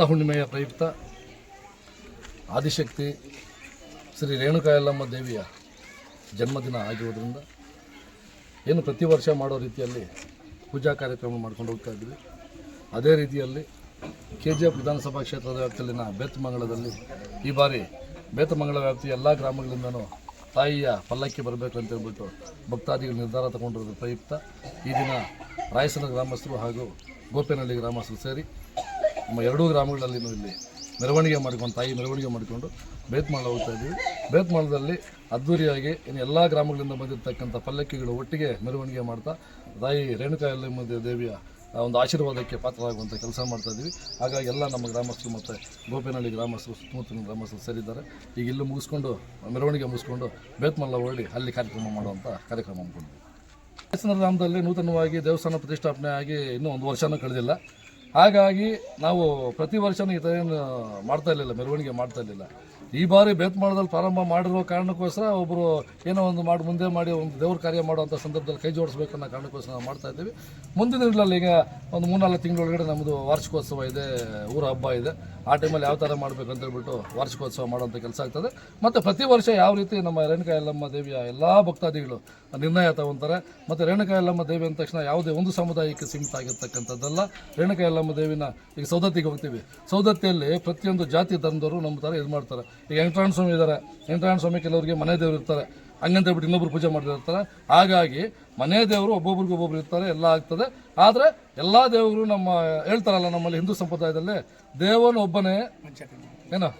ರಥ ಹುಣ್ಣಿಮೆಯ ಪ್ರಯುಕ್ತ ಆದಿಶಕ್ತಿ ಶ್ರೀ ರೇಣುಕಾಯಲ್ಲಮ್ಮ ದೇವಿಯ ಜನ್ಮದಿನ ಆಗಿರೋದ್ರಿಂದ ಏನು ಪ್ರತಿ ವರ್ಷ ಮಾಡೋ ರೀತಿಯಲ್ಲಿ ಪೂಜಾ ಕಾರ್ಯಕ್ರಮ ಮಾಡ್ಕೊಂಡು ಹೋಗ್ತಾ ಇದ್ವಿ ಅದೇ ರೀತಿಯಲ್ಲಿ ಕೆ ಜಿ ಎಫ್ ವಿಧಾನಸಭಾ ಕ್ಷೇತ್ರದ ವ್ಯಾಪ್ತಿಯಲ್ಲಿನ ಬೇತಮಂಗಳದಲ್ಲಿ ಈ ಬಾರಿ ಬೇತಮಂಗಳ ವ್ಯಾಪ್ತಿಯ ಎಲ್ಲ ಗ್ರಾಮಗಳಿಂದನೂ ತಾಯಿಯ ಪಲ್ಲಕ್ಕಿ ಬರಬೇಕು ಅಂತ ಹೇಳ್ಬಿಟ್ಟು ಭಕ್ತಾದಿಗಳು ನಿರ್ಧಾರ ತಗೊಂಡಿರೋದು ಪ್ರಯುಕ್ತ. ಈ ದಿನ ರಾಯಸನ ಗ್ರಾಮಸ್ಥರು ಹಾಗೂ ಗೋಪೇನಹಳ್ಳಿ ಗ್ರಾಮಸ್ಥರು ಸೇರಿ ಎರಡೂ ಗ್ರಾಮಗಳಲ್ಲಿ ಇಲ್ಲಿ ಮೆರವಣಿಗೆ ಮಾಡಿಕೊಂಡು, ತಾಯಿ ಮೆರವಣಿಗೆ ಮಾಡಿಕೊಂಡು ಬೇತ್ಮಾಳ ಹೋಗ್ತಾ ಇದ್ದೀವಿ ಬೇತ್ಮಾಳದಲ್ಲಿ ಅದ್ದೂರಿಯಾಗಿ ಇನ್ನು ಎಲ್ಲ ಗ್ರಾಮಗಳಿಂದ ಬಂದಿರತಕ್ಕಂಥ ಪಲ್ಲಕ್ಕಿಗಳು ಒಟ್ಟಿಗೆ ಮೆರವಣಿಗೆ ಮಾಡ್ತಾ, ತಾಯಿ ರೇಣುಕಾ ಯಲ್ಲಮ್ಮ ದೇ- ದೇವಿಯ ಒಂದು ಆಶೀರ್ವಾದಕ್ಕೆ ಪಾತ್ರರಾಗುವಂಥ ಕೆಲಸ ಮಾಡ್ತಾ ಇದ್ದೀವಿ ಹಾಗಾಗಿ ಎಲ್ಲ ನಮ್ಮ ಗ್ರಾಮಸ್ಥರು ಮತ್ತು ಗೋಪೇನಹಳ್ಳಿ ಗ್ರಾಮಸ್ಥರು, ಸುತ್ತಮುತ್ತಲಿನ ಗ್ರಾಮಸ್ಥರು ಸೇರಿದ್ದಾರೆ. ಈಗ ಇಲ್ಲಿ ಮುಗಿಸ್ಕೊಂಡು, ಮೆರವಣಿಗೆ ಮುಗಿಸ್ಕೊಂಡು ಬೇತ್ಮಲ್ಲ ಹೊರಡಿ ಅಲ್ಲಿ ಕಾರ್ಯಕ್ರಮ ಮಾಡುವಂಥ ಕಾರ್ಯಕ್ರಮ ಹಮ್ಮಿಕೊಂಡಿದ್ದೀವಿ ಗ್ರಾಮದಲ್ಲಿ ನೂತನವಾಗಿ ದೇವಸ್ಥಾನ ಪ್ರತಿಷ್ಠಾಪನೆ ಆಗಿ ಇನ್ನೂ ಒಂದು ವರ್ಷನೂ ಕಳೆದಿಲ್ಲ. ಹಾಗಾಗಿ ನಾವು ಪ್ರತಿ ವರ್ಷನೂ ಈ ಥರ ಏನು ಮಾಡ್ತಾ ಇರಲಿಲ್ಲ, ಮೆರವಣಿಗೆ ಮಾಡ್ತಾ ಇರಲಿಲ್ಲ. ಈ ಬಾರಿ ಬೇತ್ಮಾಳದಲ್ಲಿ ಪ್ರಾರಂಭ ಮಾಡಿರೋ ಕಾರಣಕ್ಕೋಸ್ಕರ ಒಬ್ಬರು ಏನೋ ಒಂದು ಮಾಡಿ, ಮುಂದೆ ಮಾಡಿ ಒಂದು ದೇವ್ರ ಕಾರ್ಯ ಮಾಡುವಂಥ ಸಂದರ್ಭದಲ್ಲಿ ಕೈ ಜೋಡಿಸ್ಬೇಕು ಅನ್ನೋ ಕಾರಣಕ್ಕೋಸ್ಕರ ನಾವು ಮಾಡ್ತಾ ಇದ್ದೀವಿ. ಮುಂದಿನ ದಿನಗಳಲ್ಲಿ ಈಗ ಒಂದು ಮೂರ್ನಾಲ್ಕು ತಿಂಗಳೊಳಗಡೆ ನಮ್ಮದು ವಾರ್ಷಿಕೋತ್ಸವ ಇದೆ, ಊರ ಹಬ್ಬ ಇದೆ. ಆ ಟೈಮಲ್ಲಿ ಯಾವ ಥರ ಮಾಡಬೇಕು ಅಂತ ಹೇಳ್ಬಿಟ್ಟು ವಾರ್ಷಿಕೋತ್ಸವ ಮಾಡುವಂಥ ಕೆಲಸ ಆಗ್ತದೆ. ಮತ್ತು ಪ್ರತಿ ವರ್ಷ ಯಾವ ರೀತಿ ನಮ್ಮ ರೇಣುಕಾ ಯಲ್ಲಮ್ಮ ದೇವಿಯ ಎಲ್ಲ ಭಕ್ತಾದಿಗಳು ನಿರ್ಣಯ ತಗೊಂತಾರೆ, ಮತ್ತು ರೇಣುಕಾ ಯಲ್ಲಮ್ಮ ದೇವಿ ಅಂದ ತಕ್ಷಣ ಯಾವುದೇ ಒಂದು ಸಮುದಾಯಕ್ಕೆ ಸೀಮಿತ ಆಗಿರ್ತಕ್ಕಂಥದ್ದಲ್ಲ. ರೇಣುಕಾ ದೇವಿನ ಈಗ ಸೌದತ್ತಿಗೆ ಹೋಗ್ತೀವಿ. ಸೌದತ್ತಿಯಲ್ಲಿ ಪ್ರತಿಯೊಂದು ಜಾತಿ ಧರ್ಮದವರು ನಮ್ಮ ಥರ ಇದು ಮಾಡ್ತಾರೆ. ಈಗ ವೆಂಕಟರಮಣ ಸ್ವಾಮಿ ಇದ್ದಾರೆ ವೆಂಕಟರಮಣ ಸ್ವಾಮಿ ಕೆಲವರಿಗೆ ಮನೆ ದೇವರು ಇರ್ತಾರೆ. ಹಂಗಂತ ಹೇಳ್ಬಿಟ್ಟು ಇನ್ನೊಬ್ರು ಪೂಜೆ ಮಾಡಿರ್ತಾರೆ ಹಾಗಾಗಿ ಮನೆ ದೇವರು ಒಬ್ಬೊಬ್ರಿಗೆ ಒಬ್ಬೊಬ್ರು ಇರ್ತಾರೆ. ಎಲ್ಲ ಆಗ್ತದೆ. ಆದರೆ ಎಲ್ಲ ದೇವರು ನಮ್ಮ ಹೇಳ್ತಾರಲ್ಲ ನಮ್ಮಲ್ಲಿ ಹಿಂದೂ ಸಂಪ್ರದಾಯದಲ್ಲಿ ದೇವನು ಒಬ್ಬನೇ ಏನೋ?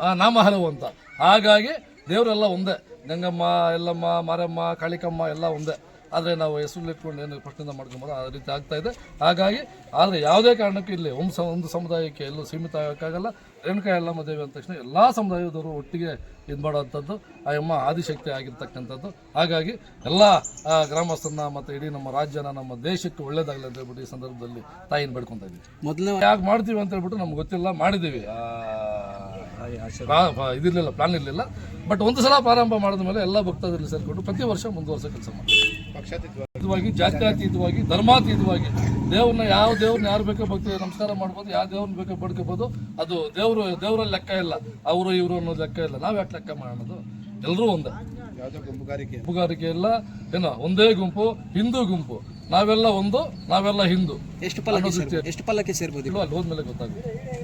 ಆ ನಾಮ ಹಲವು ಅಂತ. ಹಾಗಾಗಿ ದೇವರೆಲ್ಲ ಒಂದೇ. ಗಂಗಮ್ಮ ಎಲ್ಲಮ್ಮ ಮಾರಮ್ಮ ಕಾಳಿಕಮ್ಮ ಎಲ್ಲ ಒಂದೇ. ಆದರೆ ನಾವು ಹೆಸರು ಇಟ್ಕೊಂಡು ಏನು ಪ್ರಶ್ನೆಯಿಂದ ಮಾಡ್ಕೊಂಬೋದು ಆ ರೀತಿ ಆಗ್ತಾ ಇದೆ. ಹಾಗಾಗಿ ಆದರೆ ಯಾವುದೇ ಕಾರಣಕ್ಕೂ ಇಲ್ಲಿ ಒಂದು ಒಂದು ಸಮುದಾಯಕ್ಕೆ ಎಲ್ಲೂ ಸೀಮಿತ ಆಗೋಕ್ಕಾಗಲ್ಲ. ರೇಣುಕಾ ಎಲ್ಲಮ್ಮ ದೇವಿ ಅಂದ ತಕ್ಷಣ ಎಲ್ಲ ಸಮುದಾಯದವರು ಒಟ್ಟಿಗೆ ಇದು ಮಾಡೋವಂಥದ್ದು ಆ ಅಮ್ಮ ಆದಿಶಕ್ತಿ ಆಗಿರ್ತಕ್ಕಂಥದ್ದು. ಹಾಗಾಗಿ ಎಲ್ಲ ಗ್ರಾಮಸ್ಥರನ್ನ ಮತ್ತು ಇಡೀ ನಮ್ಮ ರಾಜ್ಯನ ನಮ್ಮ ದೇಶಕ್ಕೆ ಒಳ್ಳೇದಾಗಲಿ ಅಂತ ಹೇಳ್ಬಿಟ್ಟು ಈ ಸಂದರ್ಭದಲ್ಲಿ ತಾಯಿನ ಬೇಡ್ಕೊತಾ ಇದ್ದೀವಿ. ಮೊದಲನೇ ಯಾಕೆ ಮಾಡ್ತೀವಿ ಅಂತ ಹೇಳ್ಬಿಟ್ಟು ನಮ್ಗೆ ಗೊತ್ತಿಲ್ಲ. ಮಾಡಿದ್ದೀವಿ. ಇದಿರಲಿಲ್ಲ ಪ್ಲಾನ್ ಇರಲಿಲ್ಲ. ಬಟ್ ಒಂದು ಸಲ ಪ್ರಾರಂಭ ಮಾಡಿದ ಮೇಲೆ ಎಲ್ಲ ಭಕ್ತಾದಿಗಳು ಸೇರಿಕೊಂಡು ಪ್ರತಿ ವರ್ಷ ಮುಂದುವರ್ಸೋ ಕೆಲಸ ಮಾಡ್ತೀವಿ. ಜಾತ್ಯಾತೀತವಾಗಿ ಧರ್ಮಾತೀತವಾಗಿ ದೇವ್ರನ್ನ ಯಾವ ದೇವ್ರನ್ನ ಯಾರು ಬೇಕೋ ಭಕ್ತಿ ನಮಸ್ಕಾರ ಮಾಡ್ಬೋದು ಯಾವ ದೇವ್ರನ್ನ ಬೇಕೋ ಬಡ್ಕೋಬೋದು ಅದು ದೇವರು ದೇವರಲ್ಲಿ ಲೆಕ್ಕ ಇಲ್ಲ ಅವರು ಇವರು ಅನ್ನೋದು ಲೆಕ್ಕ ಇಲ್ಲ. ನಾವು ಯಾಕೆ ಲೆಕ್ಕ ಮಾಡೋದು? ಎಲ್ಲರೂ ಒಂದೇ. ಗುಂಪುಗಾರಿಕೆ. ಇಲ್ಲ. ಏನೋ ಒಂದೇ ಗುಂಪು ಹಿಂದೂ ಗುಂಪು. ನಾವೆಲ್ಲ ಒಂದು ನಾವೆಲ್ಲ ಹಿಂದೂ. ಎಷ್ಟು ಪಲ್ಲಕ್ಕಿ ಸೇರ್ಬೋದು? ಎಷ್ಟು ಪಲ್ಲಕ್ಕಿ ಸೇರ್ಬೋದು? ಅಲ್ಲಿ ಹೋದ್ಮೇಲೆ ಗೊತ್ತಾಗುತ್ತೆ.